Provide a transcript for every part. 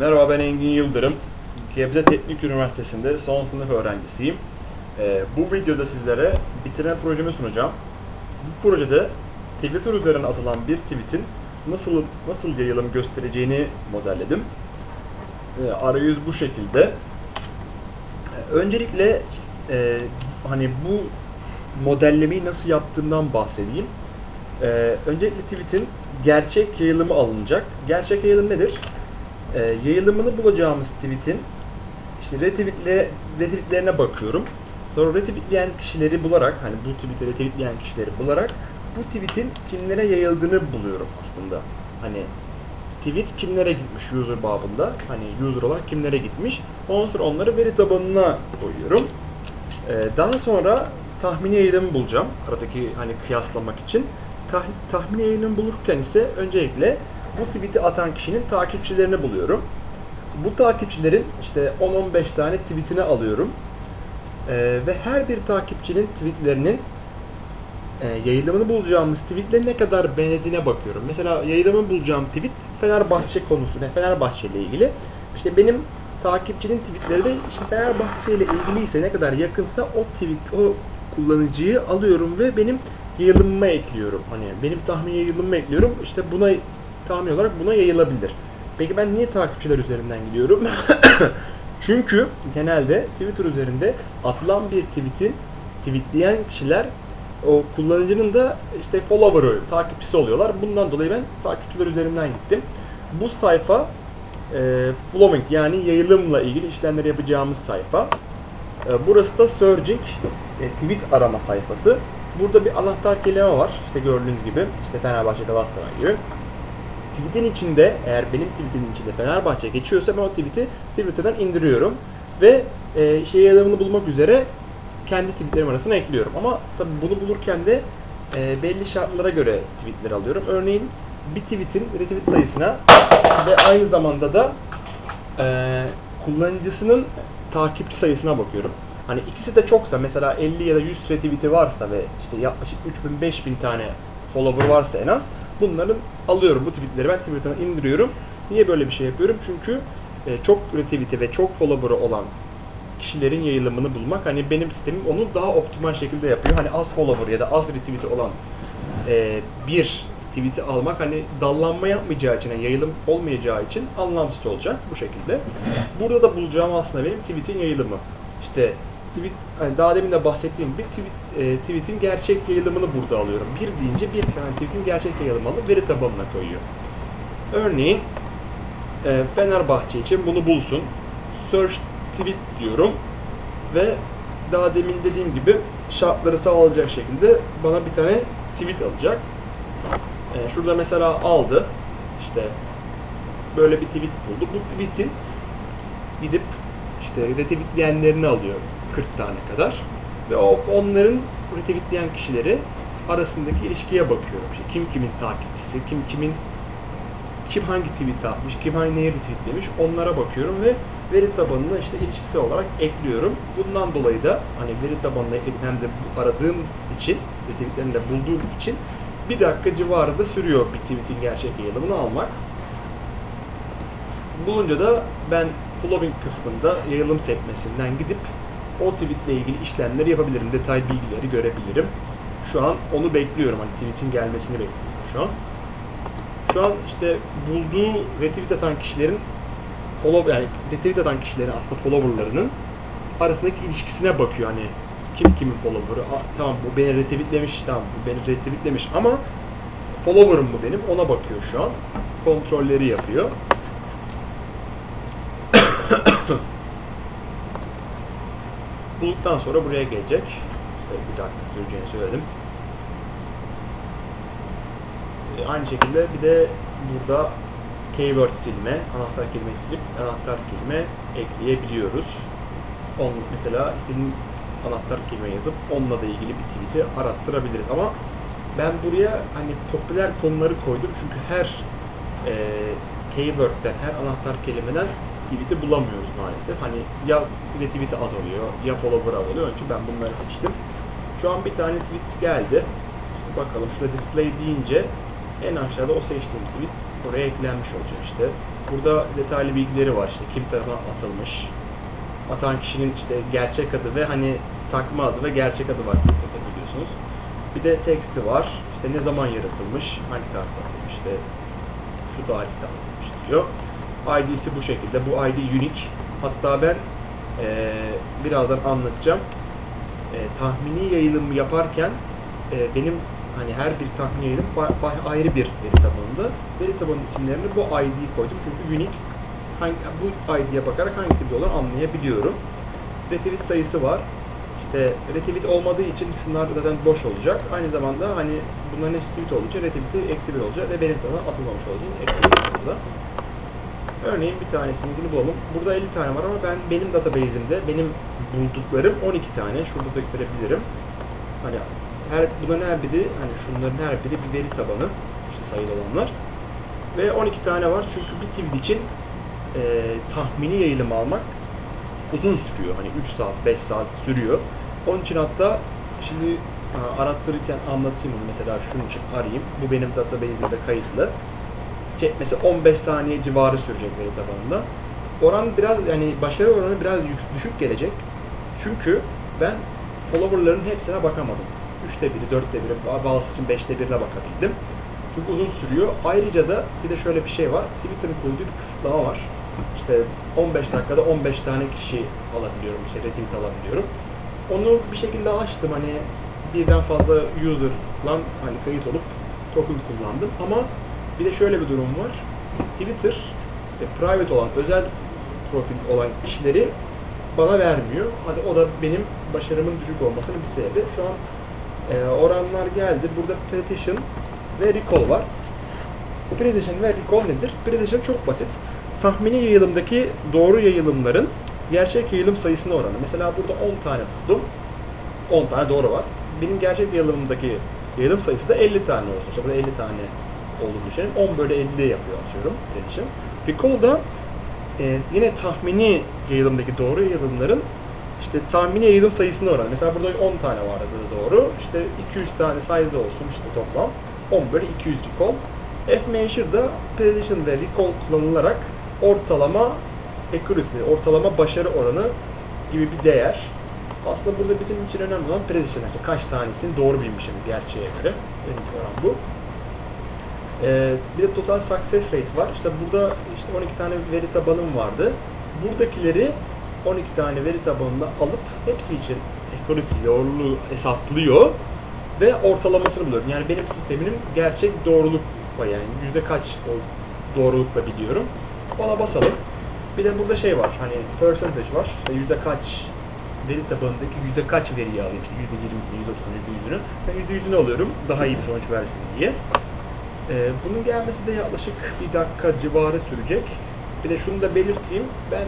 Merhaba ben Engin Yıldırım. Gebze Teknik Üniversitesi'nde son sınıf öğrencisiyim. Ee, bu videoda sizlere bitirme projemi sunacağım. Bu projede Twitter üzerine atılan bir tweetin nasıl nasıl yayılım göstereceğini modelledim. Ee, arayüz bu şekilde. Ee, öncelikle e, hani bu modellemeyi nasıl yaptığımdan bahsedeyim. Ee, öncelikle tweet'in gerçek yayılımı alınacak. Gerçek yayılım nedir? Ee, yayılımını bulacağımız tweet'in işte retweetle, retweetlerine bakıyorum. Sonra retweetleyen kişileri bularak, hani bu tweet'i retweetleyen kişileri bularak bu tweet'in kimlere yayıldığını buluyorum aslında. Hani tweet kimlere gitmiş user babında, hani user olarak kimlere gitmiş. Ondan sonra onları veri tabanına koyuyorum. Ee, daha sonra tahmini yayılımı bulacağım. Aradaki hani kıyaslamak için. Tah, tahmini yayılımı bulurken ise öncelikle bu tweet'i atan kişinin takipçilerini buluyorum. Bu takipçilerin işte 10-15 tane tweetini alıyorum. Ee, ve her bir takipçinin tweetlerinin e, yayılımını bulacağımız tweetleri ne kadar beğendiğine bakıyorum. Mesela yayılımını bulacağım tweet Fenerbahçe konusu, ne Fenerbahçe ile ilgili. İşte benim takipçinin tweetleri de işte Fenerbahçe ile ilgili ise ne kadar yakınsa o tweet, o kullanıcıyı alıyorum ve benim yayılımıma ekliyorum. Hani benim tahmin yayılımıma ekliyorum. İşte buna tahmin olarak buna yayılabilir. Peki ben niye takipçiler üzerinden gidiyorum? Çünkü genelde Twitter üzerinde atılan bir tweetin tweetleyen kişiler o kullanıcının da işte follower'ı, takipçisi oluyorlar. Bundan dolayı ben takipçiler üzerinden gittim. Bu sayfa e, following yani yayılımla ilgili işlemleri yapacağımız sayfa. E, burası da searching e, tweet arama sayfası. Burada bir anahtar kelime var. İşte gördüğünüz gibi işte Fenerbahçe Galatasaray gibi. Tweet'in içinde eğer benim tweet'imin içinde Fenerbahçe geçiyorsa ben o tweet'i Twitter'dan indiriyorum ve e, şey yayılımını bulmak üzere kendi tweetlerim arasına ekliyorum. Ama tabi bunu bulurken de e, belli şartlara göre tweetleri alıyorum. Örneğin bir tweet'in retweet sayısına ve aynı zamanda da e, kullanıcısının takipçi sayısına bakıyorum. Hani ikisi de çoksa mesela 50 ya da 100 retweet'i varsa ve işte yaklaşık 3000 5000 tane follower varsa en az bunların alıyorum bu tweetleri ben Twitter'dan indiriyorum. Niye böyle bir şey yapıyorum? Çünkü e, çok retweet'i ve çok follower'ı olan kişilerin yayılımını bulmak hani benim sistemim onu daha optimal şekilde yapıyor. Hani az follower ya da az retweet'i olan e, bir tweet'i almak hani dallanma yapmayacağı için, yani yayılım olmayacağı için anlamsız olacak bu şekilde. Burada da bulacağım aslında benim tweet'in yayılımı. İşte tweet, hani daha demin de bahsettiğim bir tweet, e, tweet'in gerçek yayılımını burada alıyorum. Bir deyince bir tane tweet'in gerçek yayılımını veri tabanına koyuyor. Örneğin e, Fenerbahçe için bunu bulsun. Search tweet diyorum ve daha demin dediğim gibi şartları sağlayacak şekilde bana bir tane tweet alacak. E, şurada mesela aldı. İşte böyle bir tweet buldu. Bu tweet'in gidip işte retweetleyenlerini alıyor 40 tane kadar ve o onların retweetleyen kişileri arasındaki ilişkiye bakıyorum. İşte kim kimin takipçisi, kim kimin kim hangi tweet atmış, kim hangi neyi retweetlemiş onlara bakıyorum ve veri tabanına işte ilişkisi olarak ekliyorum. Bundan dolayı da hani veri tabanına ekledim hem de aradığım için, retweetlerini de bulduğum için bir dakika civarında sürüyor bir tweetin gerçek yayılımını almak. Bulunca da ben following kısmında yayılım sekmesinden gidip o tweetle ilgili işlemleri yapabilirim. Detay bilgileri görebilirim. Şu an onu bekliyorum. Hani tweetin gelmesini bekliyorum şu an. Şu an işte bulduğu retweet atan kişilerin follow yani retweet atan kişilerin aslında followerlarının arasındaki ilişkisine bakıyor hani kim kimin follower'ı. Tamam bu beni retweetlemiş, tamam bu beni retweetlemiş ama follower'ım bu benim. Ona bakıyor şu an. Kontrolleri yapıyor. Bulduktan sonra buraya gelecek. Bir dakika süreceğini söyledim. Ee, aynı şekilde bir de burada keyword silme, anahtar kelime silip anahtar kelime ekleyebiliyoruz. On, mesela istediğin anahtar kelime yazıp onunla da ilgili bir tweet'i arattırabiliriz ama ben buraya hani popüler konuları koydum çünkü her e, keyword'den, her anahtar kelimeden tweet'i bulamıyoruz maalesef. Hani ya retweet'i az oluyor, ya follower az oluyor. Onun için ben bunları seçtim. Şu an bir tane tweet geldi. Şimdi bakalım şurada display deyince en aşağıda o seçtiğim tweet oraya eklenmiş olacak işte. Burada detaylı bilgileri var işte kim tarafından atılmış, atan kişinin işte gerçek adı ve hani takma adı ve gerçek adı var Twitter'da biliyorsunuz. Bir de teksti var. İşte ne zaman yaratılmış, hangi tarihte atılmış, işte şu tarihte atılmış diyor. ID'si bu şekilde. Bu ID unique. Hatta ben eee, birazdan anlatacağım. Eee, tahmini yayılımı yaparken eee, benim hani her bir tahmini yayılım ayrı bir veri tabanında. Veri tabanı isimlerini bu ID'yi koydum. Çünkü unique hangi, bu ID'ye bakarak hangi tipte olduğunu anlayabiliyorum. Retweet sayısı var. İşte retweet olmadığı için şunlar zaten boş olacak. Aynı zamanda hani bunların hepsi tweet olduğu için retweet'i eksi bir olacak ve benim tarafından atılmamış için eksi bir olacak. Örneğin bir tanesini bulalım. Burada 50 tane var ama ben benim database'imde benim bulduklarım 12 tane. Şurada da gösterebilirim. Hani her bunların her biri hani şunların her biri bir veri tabanı işte sayılı olanlar. Ve 12 tane var çünkü bir tweet için e, tahmini yayılım almak uzun sürüyor. Hani 3 saat, 5 saat sürüyor. Onun için hatta şimdi a, arattırırken anlatayım bunu. Mesela şunun için arayayım. Bu benim database'imde kayıtlı. Çekmesi 15 saniye civarı sürecek veri tabanında. Oran biraz yani başarı oranı biraz düşük gelecek. Çünkü ben follower'ların hepsine bakamadım. 3'te biri, 4'te biri, bazısı için 5'te birine bakabildim. Çünkü uzun sürüyor. Ayrıca da bir de şöyle bir şey var. Twitter'ın koyduğu bir kısıtlama var. İşte 15 dakikada 15 tane kişi alabiliyorum, işte retweet alabiliyorum. Onu bir şekilde açtım hani birden fazla user'la hani kayıt olup token kullandım ama bir de şöyle bir durum var. Twitter private olan, özel profil olan kişileri bana vermiyor. Hadi o da benim başarımın düşük olmasının bir sebebi. Şu an e, oranlar geldi. Burada precision ve recall var. Precision ve recall nedir? Precision çok basit. Tahmini yayılımdaki doğru yayılımların gerçek yayılım sayısına oranı. Mesela burada 10 tane buldum. 10 tane doğru var. Benim gerçek yayılımdaki yayılım sayısı da 50 tane olsun. İşte burada 50 tane olduğunu düşünün. 10 bölü 50 yapıyor atıyorum precision. Recall da e, yine tahmini yayılımdaki doğru yayılımların işte tahmini yayılım sayısına oranı. Mesela burada 10 tane vardı doğru. İşte 200 tane size olsun işte toplam. 10 bölü 200 recall. F-measure da precision ve recall kullanılarak ortalama accuracy, ortalama başarı oranı gibi bir değer. Aslında burada bizim için önemli olan precision. İşte kaç tanesini doğru bilmişim gerçeğe göre. Benim oran bu. Ee, bir de total success rate var. İşte burada işte 12 tane veri tabanım vardı. Buradakileri 12 tane veri tabanına alıp hepsi için accuracy, doğruluğu hesaplıyor ve ortalamasını buluyorum. Yani benim sistemimin gerçek doğruluk payı yani yüzde kaç doğrulukla biliyorum. Ona basalım. Bir de burada şey var hani percentage var. İşte yüzde kaç veri tabanındaki yüzde kaç veriyi alayım işte yüzde yirmisini, yüzde otuzunu, yüzde yüzünü. Ben yüzde yüzünü alıyorum daha iyi bir sonuç versin diye. Ee, bunun gelmesi de yaklaşık bir dakika civarı sürecek. Bir de şunu da belirteyim. Ben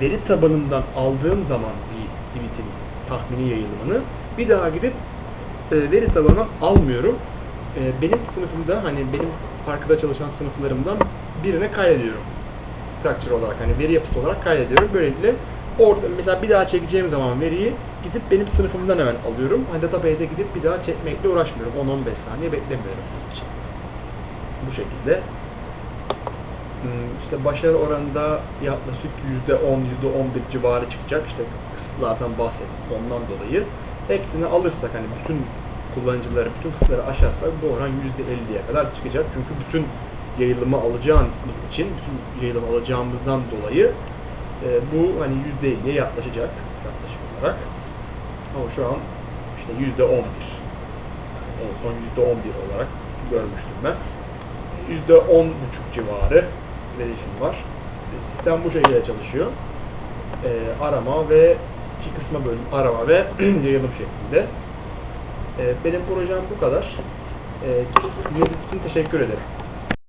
veri tabanından aldığım zaman bir tweet'in tahmini yayılımını bir daha gidip e, veri tabanından almıyorum. E, benim sınıfımda hani benim parkada çalışan sınıflarımdan birine kaydediyorum. Structure olarak hani veri yapısı olarak kaydediyorum. Böylelikle orada mesela bir daha çekeceğim zaman veriyi gidip benim sınıfımdan hemen alıyorum. Hani database'e gidip bir daha çekmekle uğraşmıyorum. 10-15 saniye beklemiyorum bunun için. Bu şekilde. Hmm, işte başarı oranında yaklaşık %10, %11 civarı çıkacak. İşte kısıtlardan bahsettik ondan dolayı. Hepsini alırsak hani bütün kullanıcıları, bütün kısıtları aşarsak bu oran %50'ye kadar çıkacak. Çünkü bütün yayılımı alacağımız için, bütün yayılım alacağımızdan dolayı e, bu hani %50'ye yaklaşacak yaklaşık olarak. Ama şu an işte %11. En son %11 olarak görmüştüm ben. %10,5 civarı relation var. Sistem bu şekilde çalışıyor. Ee, arama ve iki kısma bölüm arama ve yayılım şeklinde. Ee, benim projem bu kadar. Ee, dinlediğiniz için teşekkür ederim.